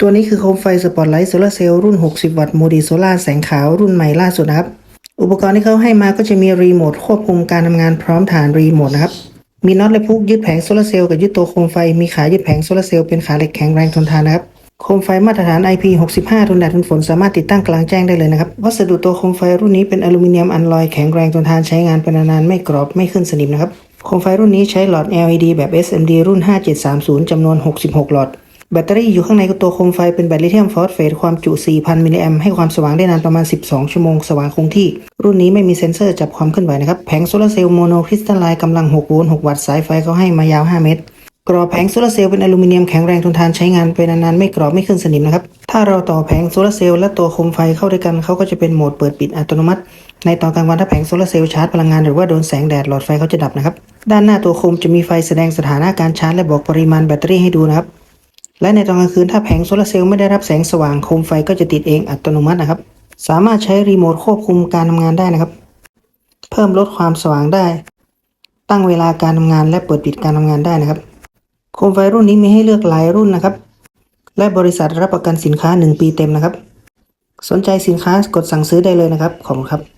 ตัวนี้คือโคมไฟสปอตไลท์โซลาเซลล์รุ่น 60 วัตต์โมดีโซลาแสงขาวรุ่นใหม่ล่าสุดนะครับ อุปกรณ์ที่เขาให้มาก็จะมีรีโมทควบคุมการทำงานพร้อมฐานรีโมทนะครับ มีน็อตและพุกยึดแผงโซลาเซลล์กับยึดตัวโคมไฟ มีขายึดแผงโซลาเซลล์เป็นขาเหล็กแข็งแรงทนทานนะครับโคมไฟมาตรฐาน IP65 ทนแดดทนฝนสามารถติดตั้งกลางแจ้งได้เลยนะครับ วัสดุตัวโคมไฟรุ่นนี้เป็นอลูมิเนียมอัลลอยแข็งแรงทนทานใช้งานเป็นนานๆไม่กรอบไม่ขึ้นสนิมนะครับ โคมไฟรุ่นนี้ใช้หลอด LED แบบ SMD รุ่น 5730จำนวน 66 หลอด แบตเตอรี่อยู่ข้างในตัวโคมไฟเป็นแบตลิเธียมฟอสเฟตความจุ 4,000 มิลลิแอมให้ความสว่างได้นานประมาณ 12 ชั่วโมง สว่างคงที่ รุ่นนี้ไม่มีเซ็นเซอร์จับความเคลื่อนไหวนะครับ แผงโซลาร์เซลล์โมโนคริสตัลไลน์กำลัง 6 โวลต์ 6 วัตต์ สายไฟเขาให้มายาว 5 เมตร กรอบแผงโซลาร์เซลล์เป็นอลูมิเนียมแข็งแรงทนทานใช้งานไปนานๆ ไม่กรอบไม่ขึ้นสนิมนะครับ ถ้าเราต่อแผงโซลาร์เซลล์และตัวโคมไฟเข้าด้วยกันเขาก็จะเป็นโหมดเปิดปิดอัตโนมัติ ในตอนกลางวันถ้าแผงโซลาร์เซลล์ชาร์จพลังงานหรือว่าโดนแสงแดดหลอดไฟเขาจะดับนะครับ ด้านหน้าตัวโคมจะมีไฟแสดงสถานะการชาร์จและบอกปริมาณแบตเตอรี่ให้ดูนะครับ และในตอนกลางคืนถ้าแผงโซลาร์เซลล์ไม่ได้รับแสงสว่างโคมไฟก็จะติดเองอัตโนมัตินะครับ สามารถใช้รีโมทควบคุมการทำงานได้นะครับ เพิ่มลดความสว่างได้ ตั้งเวลาการทำงานและเปิดปิดการทำงานได้นะครับ โคมไฟรุ่นนี้มีให้เลือกหลายรุ่นนะครับ และบริษัทรับประกันสินค้า 1 ปีเต็มนะครับ สนใจสินค้ากดสั่งซื้อได้เลยนะครับ ขอบคุณครับ